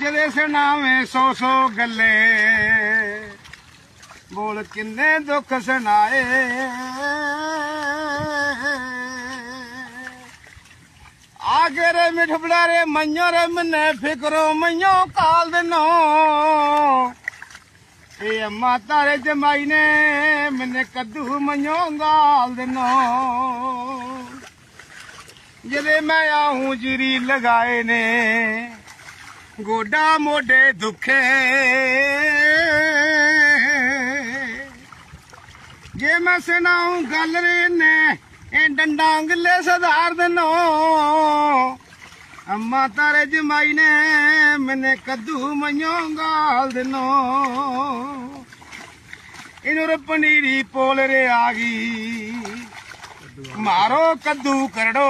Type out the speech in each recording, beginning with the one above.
ਜਿਹਦੇ ਸੁਣਾਵੇਂ ਸੋ ਸੋ ਗੱਲੇ, ਬੋਲ ਕਿੰਨੇ ਦੁੱਖ ਸੁਣਾਏ। ਆਗਰੇ ਮਿਠ ਬੜਾਰੇ ਮੰਨੋ ਰੇ ਮਨੇ ਫਿਕਰੋ ਮੰਨੋ ਕਾਲ ਦਿਨੋ। ਇਹ ਅੰਮਾ ਤਾਰੇ ਜਮਾਈ ਨੇ, ਮੈਨੇ ਕੱਦੂ ਮੰਨੋ ਗਾਲ ਦਿਨੋ। ਜਦੇ ਮੈਂ ਆਹੂੰ ਜਰੀ ਲਗਾਏ ਨੇ ਗੋਡਾ ਮੋਢੇ ਦੁਖੇ। ਜੇ ਮੈਂ ਸੁਣਾਉਂ ਗੱਲ ਰੇ ਨੇ, ਇਹ ਡੰਡਾਂਗਲੇ ਸਧਾਰ ਦਿਨੋ ਅੰਮਾ ਤਾਰੇ ਜਮਾਈ ਨੇ ਮੈਨੇ ਕੱਦੂ ਮੰਨੋ ਗਾਲ ਦਿਨੋ ਇਹਨੂੰ ਰ ਪਨੀਰੀ ਪੋਲ ਰੇ ਆ ਗਈ। ਮਾਰੋ ਕੱਦੂ ਕਰੜੋ।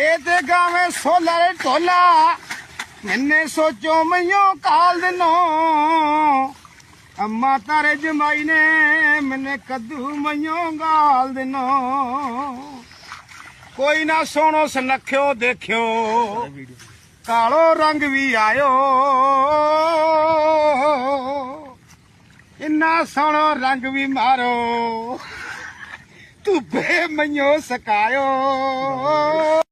ਇਹ ਤੇ ਗਾਵੇਂ ਸੋਲਾ ਢੋਲਾ। ਮੈਨੇ ਸੋਚੋ ਮਈਓ ਕਾਲ ਦਿਨੋ। ਅੰਮਾ ਤਾਰੇ ਜਮਾਈ ਨੇ, ਮੈਨੇ ਕੱਦੂ ਮਈਓ ਗਾਲ ਦਿਨੋ। ਕੋਈ ਨਾ ਸੋਣੋ ਸੁਨੱਖਿਓ ਦੇਖਿਓ, ਕਾਲੋ ਰੰਗ ਵੀ ਆਇਓ। ਇੰਨਾ ਸੋਹਣਾ ਰੰਗ ਵੀ ਮਾਰੋ, ਧੁੱਪੇ ਮਈਓ ਸਕਾਇਓ।